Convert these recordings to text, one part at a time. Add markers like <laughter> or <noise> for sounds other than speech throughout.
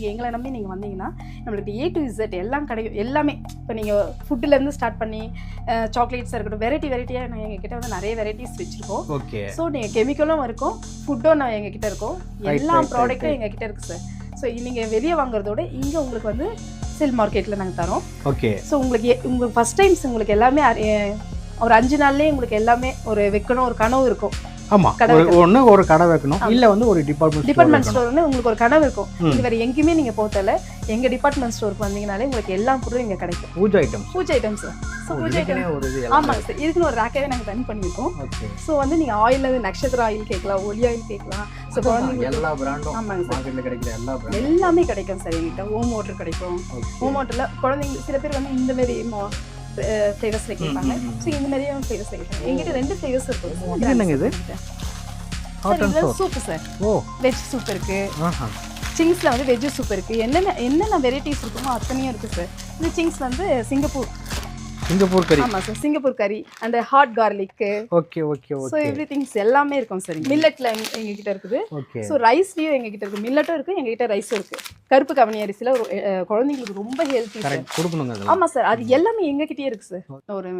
நீங்கள் எங்களை நம்பி நீங்கள் வந்தீங்கன்னா நம்மளுக்கு ஏ டு இசட் எல்லாம் கிடைக்கும் எல்லாமே இப்போ நீங்கள் ஃபுட்டுலேருந்து ஸ்டார்ட் பண்ணி சாக்லேட்ஸாக இருக்கட்டும் வெரைட்டி வெரைட்டியாக நான் எங்ககிட்ட வந்து நிறைய வெரைட்டிஸ் வச்சுருக்கோம். ஓகே ஸோ நீங்கள் கெமிக்கலும் இருக்கும் ஃபுட்டும் நான் எங்ககிட்ட இருக்கும். எல்லா ப்ராடக்ட்டும் எங்ககிட்ட இருக்குது சார் ஸோ நீங்கள் வெளியே வாங்குறதோட இங்கே உங்களுக்கு வந்து செல் மார்க்கெட்டில் நாங்கள் தரோம். ஓகே ஸோ உங்களுக்கு உங்களுக்கு ஃபஸ்ட் டைம்ஸ் உங்களுக்கு எல்லாமே ஒரு அஞ்சு நாள்லேயே உங்களுக்கு எல்லாமே ஒரு வைக்கணும் ஒரு கனவு இருக்கும். ஆமா கடை ஒரு ஒண்ணு ஒரு கடை வைக்கணும். இல்ல வந்து ஒரு டிபார்ட்மெண்ட் டிபார்ட்மெண்ட் ஸ்டோர்னு உங்களுக்கு ஒரு கனவு இருக்கும். நீங்க வேற எங்கேயுமே நீங்க போகல எங்க டிபார்ட்மெண்ட் ஸ்டோருக்கு வந்தீங்கனாலே உங்களுக்கு எல்லா பொருளும் இங்க கிடைக்கும். பூஜை ஐட்டம் பூஜை ஐட்டம்ஸ் இது ஆமாங்க சார் இதுக்குன்னு ஒரு ரேக்கவே நாங்கள் தனி பண்ணியிருக்கோம். ஸோ வந்து நீங்க ஆயில் நட்சத்திர ஆயில் கேட்கலாம் ஒலி ஆயில் கேட்கலாம். ஸோ குழந்தைங்களுக்கு எல்லா பிராண்டும் ஆமாங்க சார் கிடைக்கிற எல்லா எல்லாமே கிடைக்கும் சார் எங்கிட்ட ஓம் வாட்டர் கிடைக்கும். ஓம் வாட்டர்ல குழந்தைங்க சில பேர் வந்து இந்த மாதிரி ஃப்ளேவர்ஸ்ல கேட்பாங்க. ஸோ இந்த மாதிரியும் ஃப்ளேவர்ஸ்ல கேட்பாங்க எங்கிட்ட ரெண்டு ஃப்ளேவர்ஸ் இது இருக்கு என்னங்க இது? Hot and sour soup sir oh veg soup இருக்கு சிங்ஸ்ல வந்து வெஜ் சூப் இருக்கு என்னென்ன என்னென்ன வெரைட்டிஸ் இருக்குமோ அத்தனையும் இருக்கு சார் இந்த சிங்ஸ் வந்து சிங்கப்பூர் சிங்கப்பூர் கறி. ஆமா சார் சிங்கப்பூர் கறி அந்த hot garlic okay okay okay. Every things எல்லாமே இருக்கும் சார் மில்லட்ல எங்க கிட்ட இருக்குது. ஓகே. ஸோ ரைஸ்லயும் எங்க கிட்ட இருக்கு. மில்லட்டும் இருக்கு எங்க கிட்ட ரைஸும் இருக்கு. கருப்பு கவனி அஹ், குழந்தைங்களுக்கு ரொம்ப ஹெல்த்தி சார் கரெக்ட் கொடுக்கணுங்க ஆமா சார் அது எல்லாமே எங்ககிட்டயே இருக்கு சார் ஒரு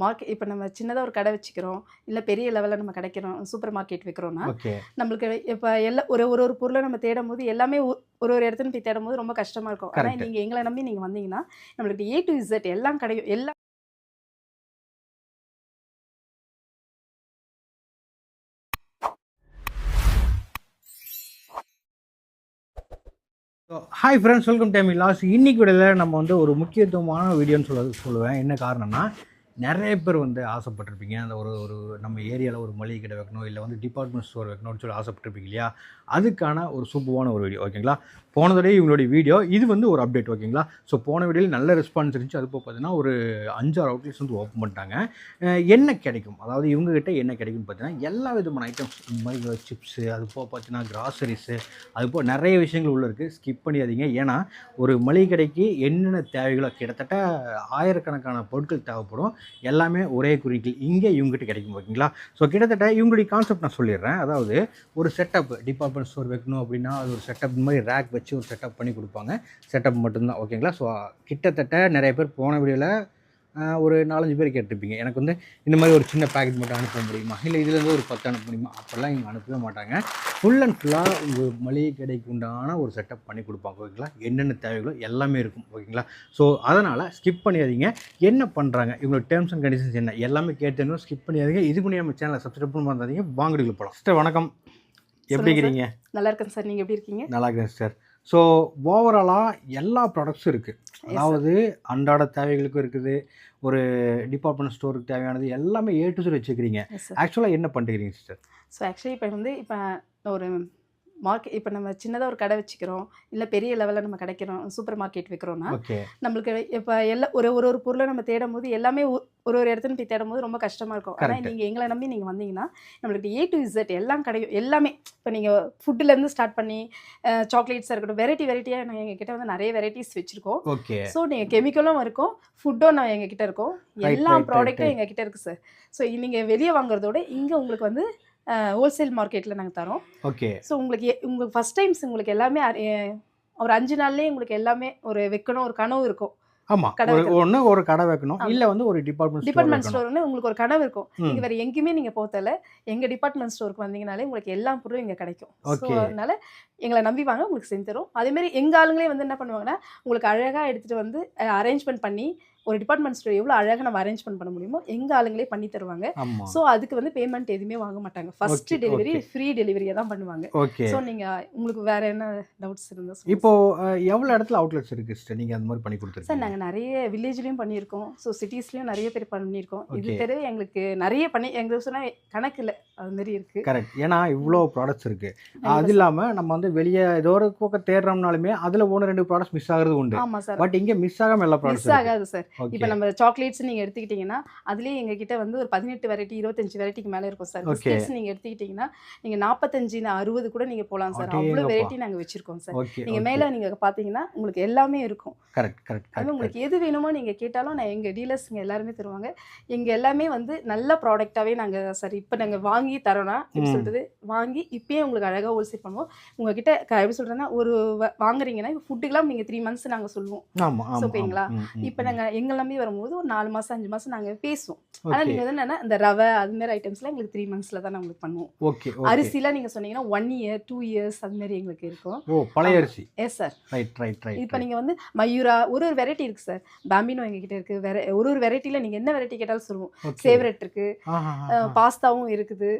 மார்க்கெட் இப்போ நம்ம சின்னதாக ஒரு கடை வச்சுக்கிறோம். இல்லை பெரிய லெவலில் நம்ம கிடைக்கிறோம் சூப்பர் மார்க்கெட் வைக்கிறோம்னா ஓகே. நம்மளுக்கு இப்போ எல்லா ஒரு ஒரு ஒரு பொருளை நம்ம தேடும் போது எல்லாமே ஒரு ஒரு இடத்துல போய் தேடும் போது ரொம்ப கஷ்டமா இருக்கும். ஆனால். நீங்கள் எங்களை நம்பி நீங்கள் வந்தீங்கன்னா நம்மளுக்கு ஏ டு இசட் எல்லாம் கிடைக்கும் எல்லாம் hi friends welcome time loss இன்னைக்கு வீடியோவில் நம்ம வந்து ஒரு முக்கியத்துவமான வீடியோன்னு சொல்ல சொல்லுவேன். என்ன காரணம்னா நிறைய பேர் வந்து ஆசைப்பட்டிருப்பீங்க. அந்த ஒரு ஒரு நம்ம ஏரியாவில் ஒரு மளிகை கடை வைக்கணும் இல்லை வந்து டிபார்ட்மெண்ட் ஸ்டோர் வைக்கணும்னு சொல்லி ஆசைப்பட்டிருப்பீங்க இல்லையா? அதுக்கான ஒரு சூப்பரான ஒரு வீடியோ ஓகேங்களா போன தடவை இவங்களுடைய வீடியோ இது வந்து ஒரு அப்டேட் ஓகேங்களா ஸோ போன வீடியோவில் நல்ல ரெஸ்பான்ஸ் இருந்துச்சு. அது போக பார்த்தீங்கன்னா ஒரு அஞ்சாறு அவுட்லெட்ஸ் வந்து ஓப்பன் பண்ணிட்டாங்க. என்ன கிடைக்கும்? அதாவது இவங்ககிட்ட என்ன கிடைக்கும்னு பார்த்தீங்கன்னா எல்லா விதமான ஐட்டம்ஸ் இந்த மாதிரி சிப்ஸு அது போக பார்த்தீங்கன்னா கிராசரிஸு அது போக நிறைய விஷயங்கள் உள்ளே இருக்குது ஸ்கிப் பண்ணிடாதீங்க. ஏன்னா ஒரு மளிகை கடைக்கு என்னென்ன தேவைகளோ கிட்டத்தட்ட ஆயிரக்கணக்கான பொருட்கள் தேவைப்படும். எல்லாமே ஒரே குறிக்கல் இங்கே இவங்ககிட்ட கிடைக்கும் ஓகேங்களா? ஸோ கிட்டத்தட்ட இவங்களுடைய கான்செப்ட் நான் சொல்லிடுறேன். அதாவது ஒரு செட்டப் டிபார்ட்மெண்ட் ஸ்டோர் வைக்கணும் அப்படின்னா அது ஒரு செட்டப் இந்த மாதிரி ரேக் வச்சு ஒரு செட்டப் பண்ணி கொடுப்பாங்க. செட்டப் மட்டும்தான் ஓகேங்களா? ஸோ கிட்டத்தட்ட நிறைய பேர் போன வீடியோவில் ஒரு நாலஞ்சு பேர் கேட்டிருப்பீங்க. எனக்கு வந்து இந்த மாதிரி ஒரு சின்ன பேக்கெட் மட்டும் அனுப்ப முடியுமா? இல்லை இதுலேருந்து ஒரு பத்து அனுப்ப முடியுமா? அப்போல்லாம் இவங்க அனுப்பவே மாட்டாங்க. ஃபுல் அண்ட் ஃபுல்லாக உங்கள் மளிகை கடைக்கு உண்டான ஒரு செட்டப் பண்ணி கொடுப்பாங்க. ஓகேங்களா என்னென்ன தேவைகளோ எல்லாமே இருக்கும். ஓகேங்களா ஸோ அதனால் ஸ்கிப் பண்ணிடாதீங்க என்ன பண்ணுறாங்க இவங்களோட டேர்ம்ஸ் அண்ட் கண்டிஷன்ஸ் என்ன? எல்லாமே கேட்டேன்னு ஸ்கிப் பண்ணிடாதீங்க இது பண்ணி நம்ம சேனலை சப்ஸ்கிரைப் பண்ணி பண்ணாதீங்க வாங்கடிகள் போகலாம் சிஸ்டர் வணக்கம். எப்படி. இருக்கிறீங்க நல்லா இருக்கேன் சார் நீங்கள் எப்படி இருக்கீங்க? நல்லா இருக்கேன் சார் ஸோ ஓவராலாக எல்லா ப்ராடக்ட்ஸும் இருக்குது அதாவது அன்றாட தேவைகளுக்கும் இருக்குது. ஒரு டிபார்ட்மெண்ட் ஸ்டோருக்கு தேவையானது எல்லாமே ஏ டு வச்சுக்கிறீங்க ஆக்சுவலாக என்ன பண்ணுறீங்க சிஸ்டர் ஸோ ஆக்சுவலி இப்போ வந்து இப்போ ஒரு மார்க்கெட் இப்போ நம்ம சின்னதாக ஒரு கடை வச்சுக்கிறோம். இல்லை பெரிய லெவலில் நம்ம கிடைக்கிறோம் சூப்பர் மார்க்கெட் வைக்கிறோம்னா ஓகே நம்மளுக்கு இப்போ எல்லா ஒரு ஒரு ஒரு பொருளை நம்ம தேடும் போது எல்லாமே ஒரு ஒரு இடத்துல போய் தேடும் போது ரொம்ப கஷ்டமா இருக்கும். ஆனால். நீங்கள் எங்களை நம்பி நீங்கள் வந்தீங்கன்னா நம்மளுக்கு ஏ டு இசட் எல்லாம் கிடைக்கும் எல்லாமே இப்போ நீங்கள் ஃபுட்டுலேருந்து ஸ்டார்ட் பண்ணி சாக்லேட்ஸாக இருக்கட்டும் வெரைட்டி வெரைட்டியாக நான் எங்ககிட்ட வந்து நிறைய வெரைட்டிஸ் வச்சுருக்கோம். ஓகே ஸோ நீங்கள் கெமிக்கலும் இருக்கும் ஃபுட்டும் நான் எங்ககிட்ட இருக்கும். எல்லா ப்ராடக்ட்டும். எங்ககிட்ட இருக்குது சார் ஸோ நீங்கள் வெளியே வாங்குறதோட இங்கே உங்களுக்கு வந்து ஹோல்சேல் மார்க்கெட்டில் நாங்கள் தரோம். ஓகே. ஸோ உங்களுக்கு உங்களுக்கு ஃபஸ்ட் டைம்ஸ் உங்களுக்கு எல்லாமே ஒரு அஞ்சு நாள்லேயே உங்களுக்கு எல்லாமே ஒரு வைக்கணும் ஒரு கனவு இருக்கும். ஆமாம். ஒன்று ஒரு கடை வைக்கணும். இல்லை வந்து ஒரு டிபார்ட்மெண்ட் டிபார்ட்மெண்ட் ஸ்டோர் ஸ்டோர்னு உங்களுக்கு ஒரு கனவு இருக்கும். ம். நீங்க வேற எங்கேயுமே நீங்க போகல எங்க டிபார்ட்மெண்ட் ஸ்டோருக்கு வந்தீங்கனாலே உங்களுக்கு எல்லா பொருளும் இங்க கிடைக்கும். ஸோ. அதனால எங்களை நம்பி வாங்க உங்களுக்கு செஞ்சு தரும் அதே மாதிரி எங்க ஆளுங்களே வந்து என்ன பண்ணுவாங்கன்னா உங்களுக்கு அழகா எடுத்துட்டு வந்து அரேஞ்ச்மெண்ட் பண்ணி ஒரு டிபார்ட்மெண்ட் ஸ்டோர் எவ்வளவு அழகா நம்ம அரேஞ்ச்மெண்ட் பண்ண முடியுமோ எங்க ஆளுங்களே பண்ணி தருவாங்க. ஸோ அதுக்கு வந்து பேமெண்ட் எதுவுமே வாங்க மாட்டாங்க. First delivery. ஃப்ரீ டெலிவரியை தான் பண்ணுவாங்க. ஓகே ஸோ நீங்க உங்களுக்கு வேற என்ன டவுட்ஸ் இருந்தா சொல்லுங்க. இப்போ எவ்வளோ இடத்துல அவுட்லெட்ஸ் இருக்குது சிஸ்டர் நீங்கள் அந்த மாதிரி பண்ணி சார் கொடுத்துருக்கீங்க நாங்கள் நிறைய வில்லேஜ்லேயும் பண்ணியிருக்கோம். ஸோ சிட்டிஸ்லேயும் நிறைய பேர் பண்ணியிருக்கோம். இது. தெரியவே எங்களுக்கு நிறைய பண்ணி எங்களுக்கு சொன்னால் கணக்கு இல்லை. அது மாதிரி இருக்குது கரெக்ட் ஏன்னா இவ்வளோ ப்ராடக்ட்ஸ் இருக்குது அது இல்லாமல் நம்ம வந்து வெளியே ஏதோ ஒரு பக்கம் தேடுறோம்னாலுமே அதில் ஒன்று ரெண்டு ப்ராடக்ட்ஸ் மிஸ் ஆகுறது உண்டு. ஆமாம் சார் பட் இங்கே மிஸ் ஆகாமல் எல்லா மிஸ் ப்ராடக்ட்ஸ் ஆகாது சார் இப்போ நம்ம சாக்லேட்ஸ் நீங்கள் எடுத்துக்கிட்டிங்கன்னா அதுலேயே எங்ககிட்ட வந்து ஒரு பதினெட்டு வெரைட்டி இருபத்தஞ்சு வெரைட்டிக்கு மேலே இருக்கும் சார். பிஸ்கெட்ஸ் நீங்கள் எடுத்துக்கிட்டிங்கன்னா நீங்கள் நாற்பத்தஞ்சு அறுபது கூட நீங்கள் போகலாம் சார். அவ்வளோ. வெரைட்டி நாங்கள் வச்சுருக்கோம் சார். ஓகே நீங்கள் மேலே நீங்கள் பார்த்தீங்கன்னா உங்களுக்கு எல்லாமே இருக்கும். கரெக்ட் கரெக்ட் அது உங்களுக்கு எது வேணுமோ நீங்கள் கேட்டாலும் நான் எங்கள் டீலர்ஸுங்க எல்லாருமே தருவாங்க. எங்கள் எல்லாமே வந்து நல்ல ப்ராடக்டாகவே நாங்கள் சார் இப்போ நாங்கள் வாங்கி தரோம்னா எப்படி. சொல்றது? வாங்கி இப்பயே உங்களுக்கு அழகா ஹோல்சேல் பண்ணுவோம். உங்ககிட்ட எப்படி சொல்றேன்னா ஒரு வாங்குறீங்கன்னா ஃபுட்டுக்கெல்லாம் நீங்க த்ரீ மந்த்ஸ் நாங்க சொல்லுவோம். ஓகேங்களா? இப்போ ம். நாங்க எங்க நம்பி வரும்போது ஒரு நாலு மாசம் அஞ்சு மாசம் நாங்க பேசுவோம். ஆனா ஓகே. நீங்க வந்து என்னன்னா இந்த ரவை அது மாதிரி ஐட்டம்ஸ்லாம் எங்களுக்கு த்ரீ மந்த்ஸ்ல தான் உங்களுக்கு பண்ணுவோம். ஓகே அரிசிலாம் நீங்க சொன்னீங்கன்னா ஒன் இயர் டூ இயர்ஸ் அது மாதிரி எங்களுக்கு இருக்கும். ஓ பழைய அரிசி. Yes sir right right right இப்போ நீங்க வந்து மயூரா ஒரு ஒரு வெரைட்டி இருக்கு சார் பாம்பினோ எங்ககிட்ட இருக்கு. வேற ஒரு ஒரு வெரைட்டில நீங்க என்ன வெரைட்டி கேட்டாலும் சொல்லுவோம். சேவரட் இருக்கு. ஆஹா பாஸ்தாவும் இருக்குது.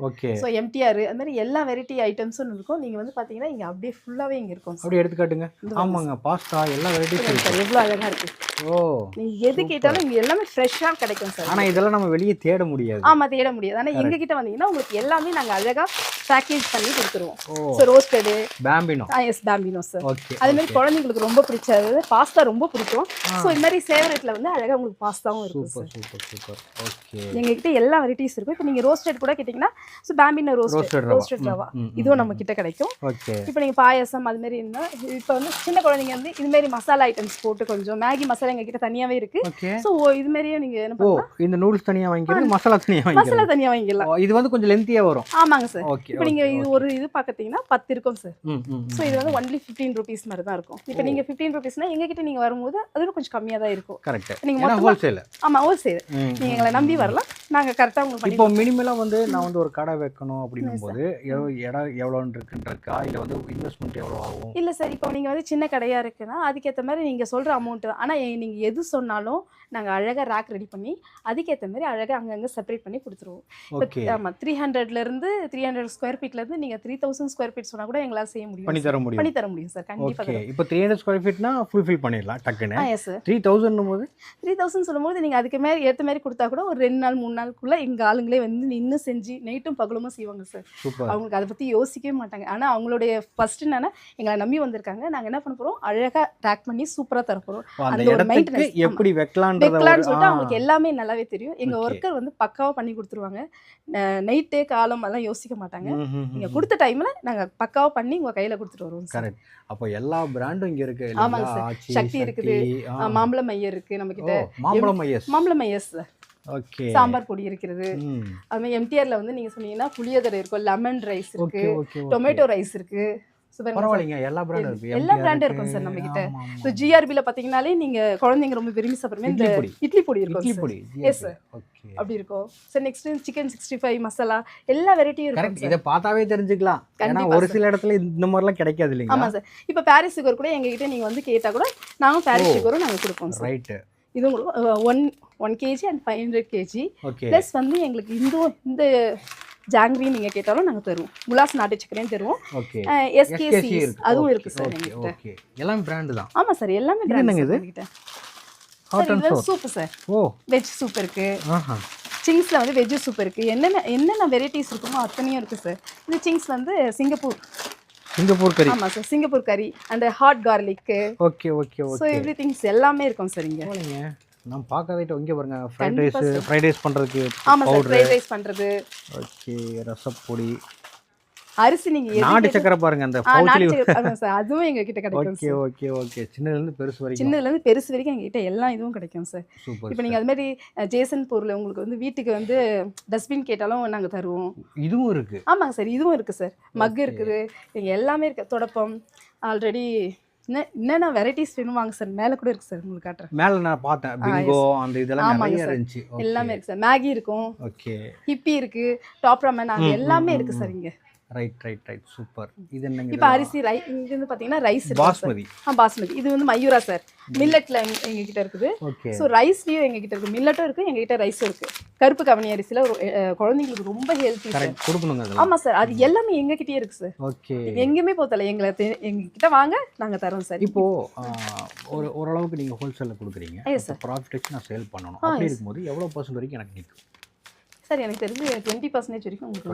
ஸோ எம்டிஆர் அது மாதிரி எல்லா வெரைட்டி ஐட்டம்ஸும் இருக்கும். நீங்க வந்து பாத்தீங்கன்னா இங்க அப்படியே ஃபுல்லாவே இங்க இருக்கும். அப்படியே எடுத்து காட்டுங்க இந்த பாருங்க ஆமாங்க பாஸ்தா எல்லா வெரைட்டிஸ் sir. இருக்கு. எவ்வளவு அழகா இருக்கு. ஓ. நீங்க எது கேட்டாலும் இங்க எல்லாமே ஃப்ரெஷ்ஷா கிடைக்கும் சார் ஆனா இதெல்லாம் நம்ம வெளியே தேட முடியாது. ஆமா தேட முடியாது. ஆனா எங்க கிட்ட வந்தீங்கன்னா உங்களுக்கு எல்லாமே நாங்க அழகா பேக்கேஜ் பண்ணி கொடுத்துருவோம். So roasted Bambino yes Bambino sir okay அதே மாதிரி குழந்தைங்களுக்கு ரொம்ப பிடிச்சது. பாஸ்தா ரொம்ப பிடிக்கும். ஸோ இது மாதிரி சேவரட்ல வந்து அழகா உங்களுக்கு பாஸ்தாவும் இருக்கும் சார் சூப்பர் சூப்பர் ஓகே எங்ககிட்ட எல்லா வெரைட்டிஸ் இருக்கும். இப்போ நீங்க ரோஸ்டட் கூட கேட்டிங்கன்னா so Bambino roasted roasted rava. இதுவும் நம்ம கிட்ட கிடைக்கும். ஓகே இப்போ நீங்கள் பாயாசம் அது மாதிரி இருந்தால் இப்போ வந்து சின்ன குழந்தைங்க வந்து இது மாதிரி மசாலா ஐட்டம்ஸ் போட்டு கொஞ்சம் மேகி மசாலா எங்க கிட்ட தனியாவே இருக்கு. ஸோ இது மாதிரியே நீங்க என்ன பண்ணலாம்? இந்த நூடுல்ஸ் தனியா வாங்கிக்கிறது மசாலா தனியா மசாலா தனியா வாங்கிக்கலாம் இது வந்து கொஞ்சம் லென்த்தியா வரும். ஆமாங்க சார். ஓகே இப்போ நீங்க இது ஒரு இது பார்த்துட்டீங்கன்னா பத்து இருக்கும் சார். ஸோ இது வந்து ஒன்லி ஃபிஃப்டீன் ருபீஸ் மாதிரி தான் இருக்கும். இப்போ நீங்க ஃபிஃப்டீன் ருபீஸ்னா எங்ககிட்ட நீங்க வரும்போது அதோட கொஞ்சம் கம்மியா தான் இருக்கும். கரெக்ட் நீங்க ஹோல்சேல் ஆமா ஹோல்சேல் நீங்க எங்களை நம்பி வரலாம். நாங்க கரெக்டா உங்களுக்கு இப்போ மினிமலா வந்து நான் வந்து ஒரு கடை வைக்கணும் அப்படின்னும் போது இடம் எவ்வளோன்னு இருக்குன்றக்கா இல்லை வந்து இன்வெஸ்ட்மெண்ட் எவ்வளோ ஆகும்? இல்ல சார் இப்போ நீங்க வந்து சின்ன கடையா இருக்குன்னா அதுக்கேற்ற மாதிரி நீங்க சொல்ற அமௌண்ட் தான். ஆனா எ- நீங்க எது சொன்னாலும் ¿no? நாங்க அழகா ரேக் ரெடி பண்ணி அதுக்கேற்ற மாதிரி அழகா அங்கங்க செப்பரேட் பண்ணி கொடுத்துருவோம். இப்போ ஓகே ஆமா த்ரீ ஹண்ட்ரட்ல இருந்து த்ரீ ஹண்ட்ரட் ஸ்கொயர் ஃபீட்ல இருந்து நீங்க த்ரீ தௌசண்ட் ஸ்கொயர் ஃபீட் சொன்னா கூட எங்களால செய்ய முடியும் பண்ணி. தர முடியும். பண்ணி தர முடியும் சார் கண்டிப்பா ஓகே இப்போ த்ரீ ஹண்ட்ரட் ஸ்கொயர் ஃபீட்னா ஃபுல்ஃபில் பண்ணிடலாம் டக்குன்னு. ஆ எஸ் சார் த்ரீ தௌசண்ட் போது த்ரீ தௌசண்ட் சொல்லும்போது நீங்க அதுக்கு மாதிரி ஏற்ற மாதிரி கொடுத்தா கூட ஒரு ரெண்டு நாள் மூணு நாளுக்குள்ள எங்க ஆளுங்களே வந்து நின்று செஞ்சு நைட்டும் பகலுமா செய்வாங்க சார் அவங்களுக்கு அதை பத்தி யோசிக்கவே மாட்டாங்க. ஆனா அவங்களுடைய ஃபர்ஸ்ட் என்னன்னா எங்களை நம்பி வந்திருக்காங்க. நாங்க என்ன பண்ண போறோம்? அழகா டேக் பண்ணி சூப்பரா தர போறோம் அந்த இடத்துக்கு. எப்படி வைக்கலான்றத வைக்கலாம்னு சொல்லிட்டு அவங்களுக்கு எல்லாமே நல்லாவே தெரியும். எங்க. ஒர்க்கர் வந்து பக்காவா பண்ணி கொடுத்துருவாங்க. நைட்டு காலம் அதெல்லாம் யோசிக்க மாட்டாங்க. நீங்க. கொடுத்த டைம்ல நாங்க பக்காவா பண்ணி உங்க கையில கொடுத்துட்டு வருவோம் சார். கரெக்ட் அப்போ எல்லா பிராண்டும் இங்க இருக்கு ஆமாங்க. ஆச்சி, சக்தி இருக்குது. மாம்பழம் மையம் இருக்கு நம்ம கிட்ட மாம்பழம் ஐஎஸ் மாம்பழம் மையஸ் ஓகே. சாம்பார் பொடி இருக்கிறது அது மாதிரி எம்டிஆர்ல வந்து நீங்க சொன்னீங்கன்னா புளியோதரை இருக்கும் லெமன் ரைஸ் இருக்கு டொமேட்டோ ரைஸ் இருக்கு. பரவாயில்லைங்க. எல்லா பிராண்டும் இருக்கு. எல்லா. இருக்கும் sir நம்ம கிட்ட. ஸோ ஜிஆர்பியில் பார்த்தீங்கனாலே நீங்க குழந்தைங்க ரொம்ப விரும்பி சாப்பிடுமே இந்த இட்லி பொடி இருக்கும் இட்லி. பொடி. Sir. ஓகே அப்படி இருக்கும். Sir next chicken sixty five masala எல்லா வெரைட்டியும் கரெக்ட் இருக்கும் இதை பார்த்தாவே தெரிஞ்சுக்கலாம். ஏன்னா ஒரு. சில இடத்துல இந்த மாதிரிலாம் கிடைக்காது ஆமா இல்லைங்களா சார். இப்போ பாரிஸ் சுகர் கூட எங்ககிட்ட நீங்க வந்து கேட்டா கூட நாங்க பாரிஸ். சுகரும் நாங்க கொடுப்போம் சார். ரைட்டு இது உங்களுக்கு one one KG and five hundred KG plus வந்து எங்களுக்கு இந்த இந்த ஜாங்கிரி நீங்க கேட்டாலும் நாங்க தருவோம். முலாஸ் நாட்டு சக்கரையும் தருவோம். எஸ்கேசி அதுவும் இருக்கு சார் எங்ககிட்ட. எல்லாம் பிராண்டு தான். ஆமா சார் எல்லாமே என்னங்க இது? Hot sir oh. Veg soup இருக்கு. சிங்ஸ்ல வந்து வெஜ் சூப் இருக்கு. என்னென்ன என்னென்ன வெரைட்டிஸ் இருக்குமோ அத்தனையும் இருக்கு சார். இது சிங்ஸ் வந்து சிங்கப்பூர் சிங்கப்பூர் கறி ஆமா சார் சிங்கப்பூர் கறி அந்த hot garlic okay okay so okay. Every things எல்லாமே இருக்கும் சார் இங்க. நான் பார்க்காதே இங்கே பாருங்க. Fried rice. ஃப்ரைட் ரைஸ் பண்ணுறதுக்கு ஆமா சார் ஃப்ரைட் ரைஸ் பண்றது. ஓகே ரசப்பொடி அரிசி நீங்க நாட்டு சக்கரை பாருங்க அந்த சார் அதுவும் எங்க கிட்ட கிடைக்கும் <laughs> ஓகே ஓகே ஓகே. சின்னதுலேருந்து பெருசு வரைக்கும். சின்னதுல இருந்து பெருசு வரைக்கும் எங்க கிட்ட எல்லா இதுவும் கிடைக்கும் சார் சூப்பர் இப்போ நீங்க அது மாதிரி ஜேசன் பொருள் உங்களுக்கு வந்து வீட்டுக்கு வந்து டஸ்ட்பின் கேட்டாலும் நாங்க தருவோம். இதுவும் இருக்கு. ஆமாங்க சார் இதுவும் இருக்கு சார் மக். இருக்குது. எல்லாமே இருக்கு. தொடப்பம் ஆல்ரெடி என்னென்ன வெரைட்டிஸ் வேணும் வாங்க சார் மேலே கூட இருக்கு சார் உங்களுக்கு காட்டுறேன். மேல நான் பார்த்தேன். பிங்கோ அந்த இதெல்லாம் நிறைய. இருந்துச்சு. எல்லாமே இருக்கு சார் மேகி இருக்கும். ஓகே ஹிப்பி இருக்கு. டாப் ரமன் அது எல்லாமே இருக்கு. சார் இங்க. Right right right. சூப்பர். இது என்னங்க இப்போ அரிசி ரை இங்க வந்து பாத்தீங்கன்னா ரைஸ் பாஸ்மதி. ஆ பாஸ்மதி. இது வந்து மயூரா சார். மில்லட்ல எங்க கிட்ட இருக்குது. ஓகே. ஸோ ரைஸ்லயும் எங்க கிட்ட இருக்கு. மில்லட்டும் இருக்கு எங்க கிட்ட ரைஸும் இருக்கு. கருப்பு கவனி அரிசியில குழந்தைங்களுக்கு ரொம்ப ஹெல்த்தி கொடுக்கணுங்க அதெல்லாம். ஆமா சார். அது எல்லாமே எங்க கிட்டயே இருக்கு சார். ஓகே. எங்கேயுமே போத்தல. எங்களை தெ- எங்க கிட்ட வாங்க நாங்க தரோம் சார். இப்போ ஆ, ஒரு ஓரளவுக்கு நீங்க ஹோல்சேல்ல கொடுக்குறீங்க. ப்ராஃபிட் வச்சு நான் சேல் பண்ணணும். அப்படி. இருக்கும்போது எவ்வளவு பர்சன்ட் வரைக்கும் எனக்கு நிற்கும் சார் எனக்கு தெரிஞ்சு டுவெண்ட்டி பர்சன்டேஜ் வரைக்கும் உங்களுக்கு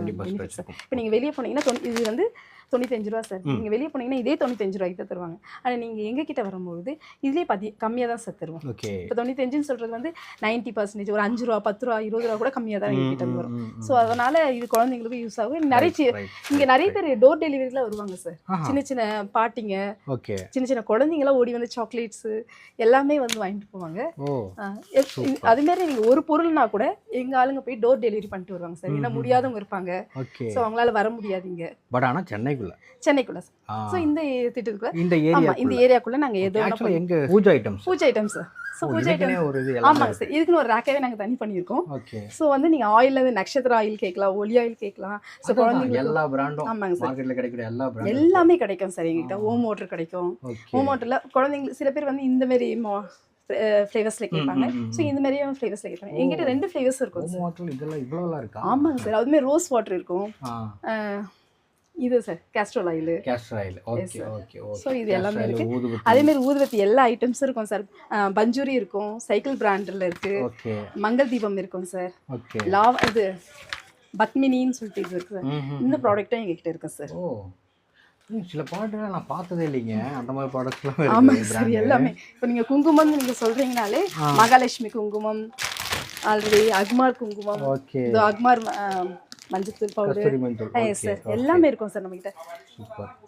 சார் இப்போ நீங்கள் வெளியே போனீங்கன்னா இது வந்து தொண்ணூத்தஞ்சு ரூபா சார். நீங்கள் வெளியே போனீங்கன்னா இதே தொண்ணூத்தஞ்சு ரூபாய்க்கு தான் தருவாங்க. ஆனால் நீங்கள் எங்க கிட்ட வரும்போது இதுலேயே பதி கம்மியாக தான் சார் தருவோம். ஓகே இப்போ தொண்ணூத்தஞ்சுன்னு சொல்கிறது வந்து நைன்ட்டி பர்சன்டேஜ் ஒரு அஞ்சு ரூபா பத்து ரூபா இருபது ரூபா கூட கம்மியாக தான் எங்க கிட்ட இருந்து வரும். ஸோ அதனால இது குழந்தைங்களுக்கும் யூஸ் ஆகும். நிறைய இங்க நிறைய பேர் டோர் டெலிவரிலாம் வருவாங்க சார் சின்ன சின்ன பாட்டிங்க ஓகே சின்ன சின்ன குழந்தைங்களாம் ஓடி வந்து சாக்லேட்ஸு எல்லாமே வந்து வாங்கிட்டு போவாங்க. ஓ. ஆ, எப்- அது மாதிரி நீங்கள் ஒரு பொருள்னா கூட எங்கள் ஆளுங்க போய் டோர் டோர் டெலிவரி பண்ணிட்டு வருவாங்க சார். ஏன்னா முடியாதவங்க இருப்பாங்க. ஸோ அவங்களால வர முடியாதீங்க பட் ஆனால் சென்னைக்குள்ள. சென்னைக்குள்ள சார். ஸோ இந்த திட்டத்துக்குள்ள இந்த ஏரியா இந்த ஏரியாக்குள்ள நாங்க எது வேணா ஆக்சுவலாக எங்க puja items puja item sir so puja item ஆமாங்க சார் இதுக்குன்னு ஒரு ரேக்கவே நாங்க தனி பண்ணியிருக்கோம். ஸோ வந்து நீங்க ஆயில் வந்து நட்சத்திர ஆயில் கேட்கலாம் ஒலி ஆயில் கேட்கலாம். ஸோ குழந்தைங்களுக்கு எல்லா பிராண்டும் ஆமாங்க சார் மார்க்கெட்ல கிடைக்கிற எல்லா பிராண்டும் எல்லாமே கிடைக்கும் சார் எங்ககிட்ட. ஹோம் வாட்டர் கிடைக்கும். ஹோம் வாட்டர்ல குழந்தைங்களுக்கு சில பேர் வந்து இந்த மாதிரி ஃப்ளேவர்ஸ்ல கேட்பாங்க. ஸோ இந்த மாதிரியும் ஃப்ளேவர்ஸ்ல கேட்பாங்க. எங்கிட்ட ரெண்டு ஃப்ளேவர்ஸ் இருக்கும் சார் இதெல்லாம் இவ்வளோலாம் இருக்கா? ஆமாங்க சார் அதுவுமே ரோஸ் வாட்டர் இருக்கும். இது sir Castrol oil castor oil okay. Okay okay So, இது எல்லாமே இருக்கு. அதே மாதிரி ஊதுவத்தி எல்லா ஐட்டம்ஸும் இருக்கும் சார் பஞ்சூரி இருக்கும் சைக்கிள் பிராண்டில் இருக்கு. ஓகே மங்கள் தீபம் இருக்கும் சார் ஓகே லாவ் இது பத்மினின்னு சொல்லிட்டு இது இருக்கு சார். இந்த ப்ராடக்ட்டும் எங்ககிட்ட இருக்கு சார் சில ப்ராடக்ட்லாம் நான் பார்த்ததே இல்லைங்க. அந்த மாதிரி ஆமாங்க இருக்கு சார். எல்லாமே. இப்போ நீங்க குங்குமம் நீங்க சொல்றீங்கனாலே மகாலட்சுமி குங்குமம் ஆல்ரெடி அக்மார் குங்குமம் ஓகே. அக்மார் மஞ்சத்தூள் பவுடர் சார் எல்லாமே இருக்கும் சார் நம்மகிட்ட.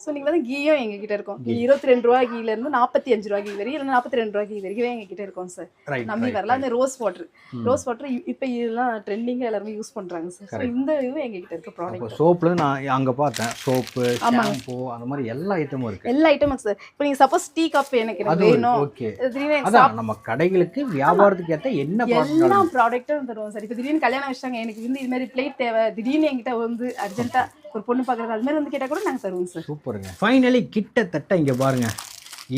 ஸோ நீங்க வந்து கீயும் எங்ககிட்ட இருக்கும். இருபத்தி ரெண்டு ரூபா கீல இருந்து நாற்பத்தி அஞ்சு ரூபா கீ வரைக்கும் இல்லை நாற்பத்தி ரெண்டு ரூபா கீ வரைக்கும் எங்ககிட்ட இருக்கும் சார் நம்பி வரலாம். அந்த ரோஸ் வாட்டர் ரோஸ் வாட்டர் இப்போ இதெல்லாம் ட்ரெண்டிங்காக எல்லாருமே யூஸ் பண்றாங்க சார் ஸோ இந்த இதுவும் எங்ககிட்ட இருக்க ப்ராடக்ட் சோப்புல நான் அங்க பார்த்தேன். சோப்பு ஷாம்பு அந்த மாதிரி எல்லா ஐட்டமும் இருக்கு. எல்லா ஐட்டமும் சார் இப்போ நீங்க சப்போஸ் டீ கப் எனக்கு வேணும். திடீர்னு நம்ம கடைகளுக்கு வியாபாரத்துக்கு ஏத்த என்ன எல்லா ப்ராடக்ட்டும் தருவோம் சார் இப்போ திடீர்னு கல்யாணம் வச்சிட்டாங்க எனக்கு வந்து இது மாதிரி பிளேட் தேவை திடீர்னு என்கிட்ட வந்து அர்ஜென்ட்டா ஒரு பொண்ணு பார்க்குறது அது மாதிரி வந்து கேட்டால் கூட நாங்கள் தருவோம் சார் சூப்பருங்க. ஃபைனலி கிட்டத்தட்ட இங்கே பாருங்க.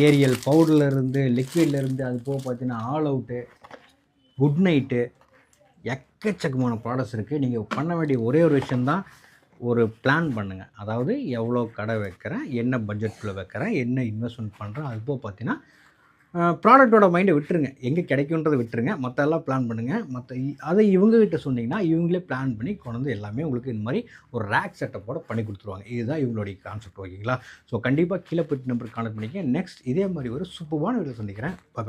ஏரியல் பவுடர்லேருந்து லிக்விட்லேருந்து அது போக பார்த்தீங்கன்னா ஆல் அவுட்டு குட் நைட்டு எக்கச்சக்கமான ப்ராடக்ட்ஸ் இருக்குது நீங்கள் பண்ண வேண்டிய ஒரே ஒரு விஷயந்தான் ஒரு பிளான் பண்ணுங்கள் அதாவது எவ்வளோ கடை வைக்கிறேன் என்ன பட்ஜெட்டில் வைக்கிறேன் என்ன இன்வெஸ்ட்மெண்ட் பண்ணுறேன் அது போக பார்த்தீங்கன்னா ப்ராடக்ட்டோட மைண்டை விட்டுருங்க. எங்கே கிடைக்குன்றதை விட்டுருங்க. மற்ற எல்லாம் பிளான் பண்ணுங்கள் மற்ற அதை இவங்ககிட்ட சொன்னிங்கன்னா இவங்களே பிளான் பண்ணி கொண்டு வந்து எல்லாமே உங்களுக்கு இந்த மாதிரி ஒரு ரேக் செட்டப்போட பண்ணி கொடுத்துருவாங்க. இதுதான் இவங்களுடைய கான்செப்ட் ஓகேங்களா ஸோ கண்டிப்பாக கீழே போயிட்டு நம்பருக்கு கான்டக்ட் பண்ணிக்க நெக்ஸ்ட் இதே மாதிரி ஒரு சூப்பரான வீடியோ சந்திக்கிறேன். பாய்